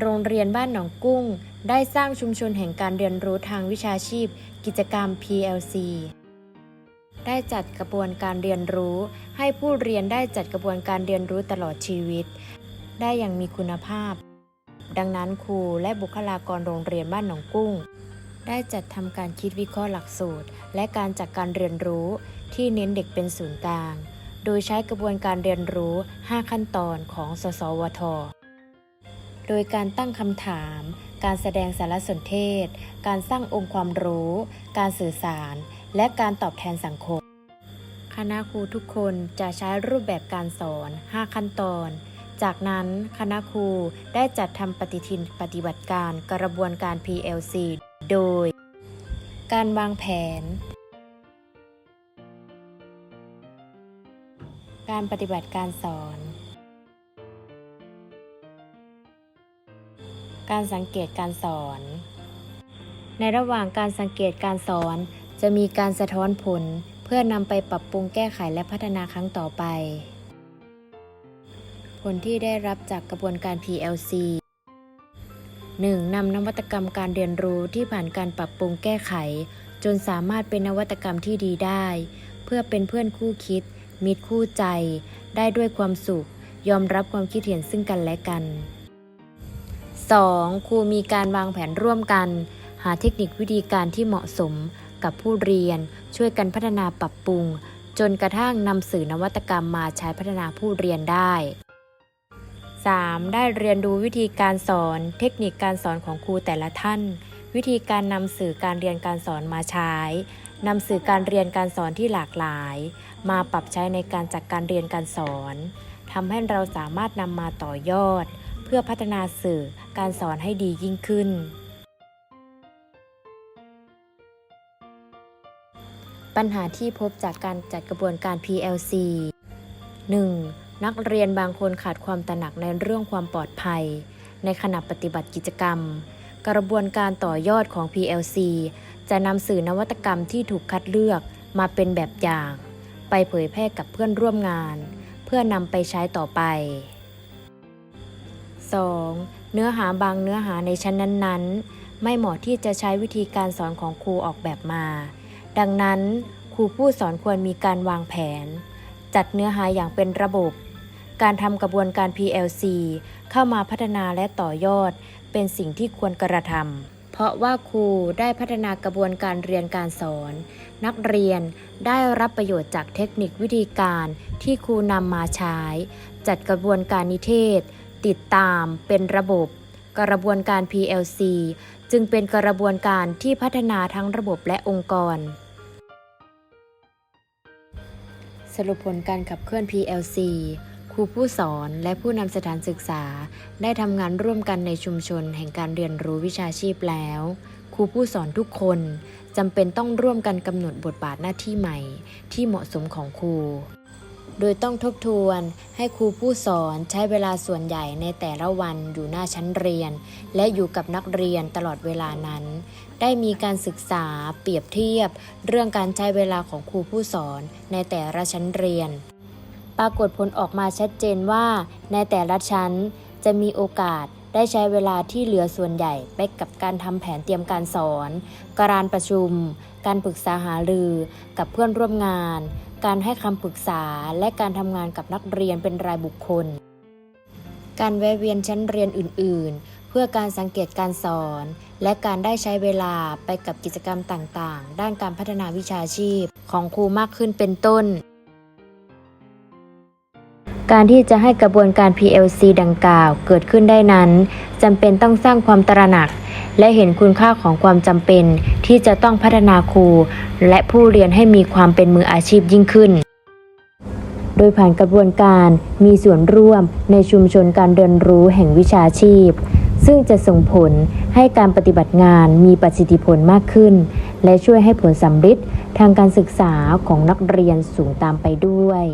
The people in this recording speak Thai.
โรงเรียนบ้านหนองกุ้ง ได้สร้างชุมชนแห่งการเรียนรู้ทางวิชาชีพ กิจกรรม PLC ได้จัดกระบวนการเรียนรู้ ให้ผู้เรียนได้จัดกระบวนการเรียนรู้ตลอดชีวิต ได้อย่างมีคุณภาพ ดังนั้นครูและบุคลากรโรงเรียนบ้านหนองกุ้ง ได้จัดทำการคิดวิเคราะห์หลักสูตร และการจัดการเรียนรู้ที่เน้นเด็กเป็นศูนย์กลาง โดยใช้กระบวนการเรียนรู้ 5 ขั้นตอนของ สสวท โดยการตั้งคำถาม การแสดงสารสนเทศ การสร้างองค์ความรู้ การสื่อสาร และการตอบแทนสังคม คณะครูทุกคนจะใช้รูปแบบการสอน 5 ขั้นตอน จากนั้นคณะครูได้จัดทำปฏิทินปฏิบัติการกระบวนการ PLC โดย การวางแผน การปฏิบัติการสอน การสังเกตการสอน ในระหว่างการสังเกตการสอน จะมีการสะท้อนผล เพื่อนำไปปรับปรุงแก้ไขและพัฒนาครั้งต่อไป ผลที่ได้รับจากกระบวนการ PLC 1. นำนวัตกรรมการเรียนรู้ที่ผ่านการปรับปรุงแก้ไข จนสามารถเป็นนวัตกรรมที่ดีได้ เพื่อเป็นเพื่อนคู่คิด มิตรคู่ใจ ได้ด้วยความสุข ยอมรับความคิดเห็นซึ่งกันและกัน 2. ครูมีการวางแผนร่วมกัน หาเทคนิควิธีการที่เหมาะสมกับผู้เรียน ช่วยกันพัฒนาปรับปรุง จนกระทั่งนำสื่อนวัตกรรมมาใช้พัฒนาผู้เรียนได้ 3. ได้เรียนรู้วิธีการสอน เทคนิคการสอนของครูแต่ละท่าน วิธีการนำสื่อการเรียนการสอนมาใช้นำสื่อการเรียนการสอนที่หลากหลาย มาปรับใช้ในการจัดการเรียนการสอนทำให้เราสามารถนำมาต่อยอด พื่อพัฒนาสื่อการสอนให้ดียิ่งขึ้น ปัญหาที่พบจากการจัดกระบวนการ PLC 1. นักเรียนบางคนขาดความตระหนักในเรื่องความปลอดภัย ในขณะปฏิบัติกิจกรรม กระบวนการต่อยอดของ PLC จะนำสื่อนวัตกรรมที่ถูกคัดเลือกมาเป็นแบบอย่าง ไปเผยแพร่กับเพื่อนร่วมงาน เพื่อนำไปใช้ต่อไป 2. เนื้อหาบางเนื้อหาในชั้นนั้นๆ ไม่เหมาะที่จะใช้วิธีการสอนของครูออกแบบมา ดังนั้น ครูผู้สอนควรมีการวางแผน จัดเนื้อหาอย่างเป็นระบบ การทำกระบวนการ PLC เข้ามาพัฒนาและต่อยอด เป็นสิ่งที่ควรกระทำเพราะว่าครูได้พัฒนากระบวนการเรียนการสอน นักเรียนได้รับประโยชน์จากเทคนิควิธีการที่ครูนำมาใช้ จัดกระบวนการนิเทศ ติดตามเป็นระบบ กระบวนการ PLC จึงเป็นกระบวนการที่พัฒนาทั้งระบบและองค์กร สรุปผลการขับเคลื่อน PLC ครูผู้สอนและผู้นำสถานศึกษา ได้ทำงานร่วมกันในชุมชนแห่งการเรียนรู้วิชาชีพแล้ว ครูผู้สอนทุกคนจำเป็นต้องร่วมกันกำหนดบทบาทหน้าที่ใหม่ ที่เหมาะสมของครู โดยต้องทบทวนให้ครูผู้สอนใช้เวลาส่วนใหญ่ในแต่ละวันอยู่หน้าชั้นเรียน และอยู่กับนักเรียนตลอดเวลานั้น ได้มีการศึกษาเปรียบเทียบ เรื่องการใช้เวลาของครูผู้สอนในแต่ละชั้นเรียน ปรากฏผลออกมาชัดเจนว่าในแต่ละชั้นจะมีโอกาสได้ใช้เวลาที่เหลือส่วนใหญ่ไปกับการทำแผนเตรียมการสอน การประชุม การปรึกษาหารือ กับเพื่อนร่วมงาน การให้คำปรึกษาและการทำงานกับนักเรียนเป็นรายบุคคล การแวะเวียนชั้นเรียนอื่น ๆ เพื่อการสังเกตการสอน และการได้ใช้เวลาไปกับกิจกรรมต่าง ๆ ด้านการพัฒนาวิชาชีพของครูมากขึ้นเป็นต้น การที่จะให้กระบวนการ PLC ดังกล่าวเกิดขึ้นได้นั้นจำเป็นต้องสร้างความตระหนัก และเห็นคุณค่าของความจำเป็น ที่จะต้องพัฒนาครู และผู้เรียนให้มีความเป็นมืออาชีพยิ่งขึ้น โดยผ่านกระบวนการมีส่วนร่วมในชุมชนการเรียนรู้แห่งวิชาชีพ ซึ่งจะส่งผลให้การปฏิบัติงานมีประสิทธิผลมากขึ้น และช่วยให้ผลสำฤทธิ์ทางการศึกษาของนักเรียนสูงตามไปด้วย